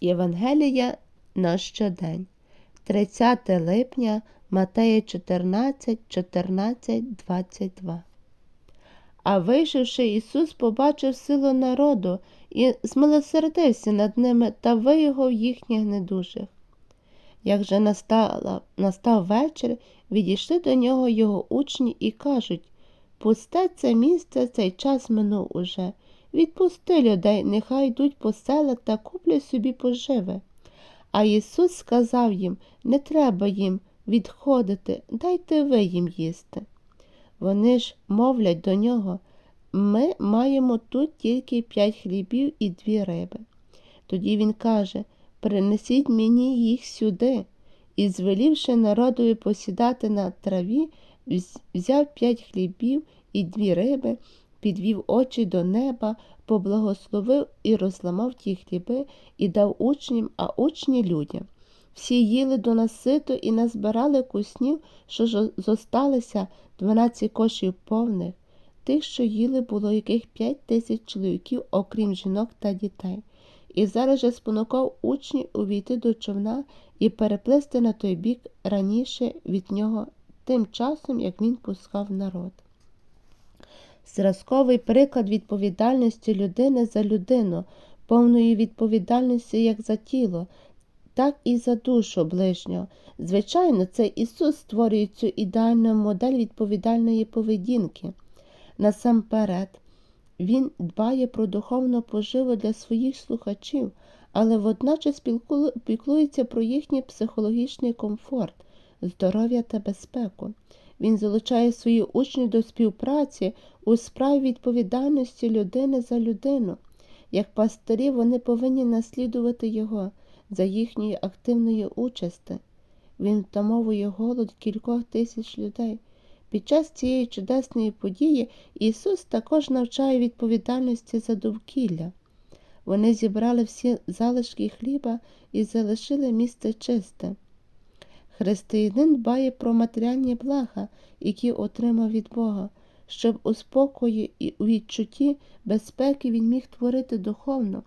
Євангелія на щодень, 30 липня Матея 14, 14, 22. А вийшовши, Ісус побачив силу народу і змилосердився над ними та виюгав їхніх недужих. Як же настала, настав вечір, відійшли до нього його учні і кажуть Пусте це місце, цей час минув уже. Відпусти людей, нехай йдуть по селах та куплять собі поживи. А Ісус сказав їм не треба їм відходити, дайте ви їм їсти. Вони ж мовлять до нього ми маємо тут тільки п'ять хлібів і дві риби. Тоді він каже Принесіть мені їх сюди. І, звелівши народові посідати на траві, взяв п'ять хлібів і дві риби, підвів очі до неба, поблагословив і розламав ті хліби і дав учням, а учні людям. Всі їли до наситу і назбирали куснів, що зосталися дванадцять кошів повних. Тих, що їли, було яких п'ять тисяч чоловіків, окрім жінок та дітей. І зараз же спонукав учнів увійти до човна і переплисти на той бік раніше від нього, тим часом, як він пускав народ. Зразковий приклад відповідальності людини за людину, повної відповідальності як за тіло, так і за душу ближнього. Звичайно, це Ісус створює цю ідеальну модель відповідальної поведінки. Насамперед, Він дбає про духовну поживу для своїх слухачів, але водночас піклується про їхній психологічний комфорт, здоров'я та безпеку. Він залучає свої учні до співпраці у справі відповідальності людини за людину. Як пастирі вони повинні наслідувати його за їхньої активної участі. Він втамовує голод кількох тисяч людей. Під час цієї чудесної події Ісус також навчає відповідальності за довкілля. Вони зібрали всі залишки хліба і залишили місце чисте. Християнин дбає про матеріальні блага, які отримав від Бога, щоб у спокої і у відчутті безпеки він міг творити духовно,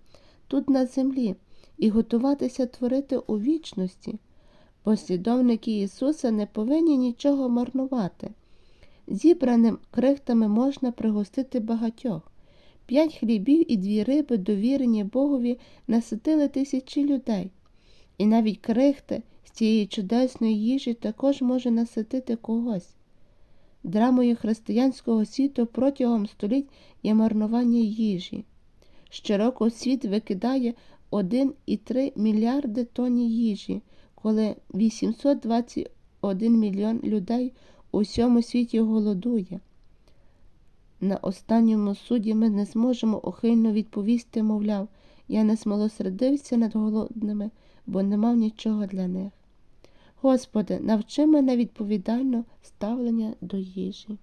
тут на землі, і готуватися творити у вічності. Послідовники Ісуса не повинні нічого марнувати. Зібраним крихтами можна пригостити багатьох. П'ять хлібів і дві риби, довірені Богові, наситили тисячі людей. І навіть крихти з цієї чудесної їжі також може наситити когось. Драмою християнського світу протягом століть є марнування їжі. Щороку світ викидає 1,3 мільярди тонн їжі, коли 821 мільйон людей у всьому світі голодує. На останньому суді ми не зможемо охильно відповісти, мовляв, я не смилосердився над голодними, бо не мав нічого для них. Господи, навчи мене відповідально ставлення до їжі.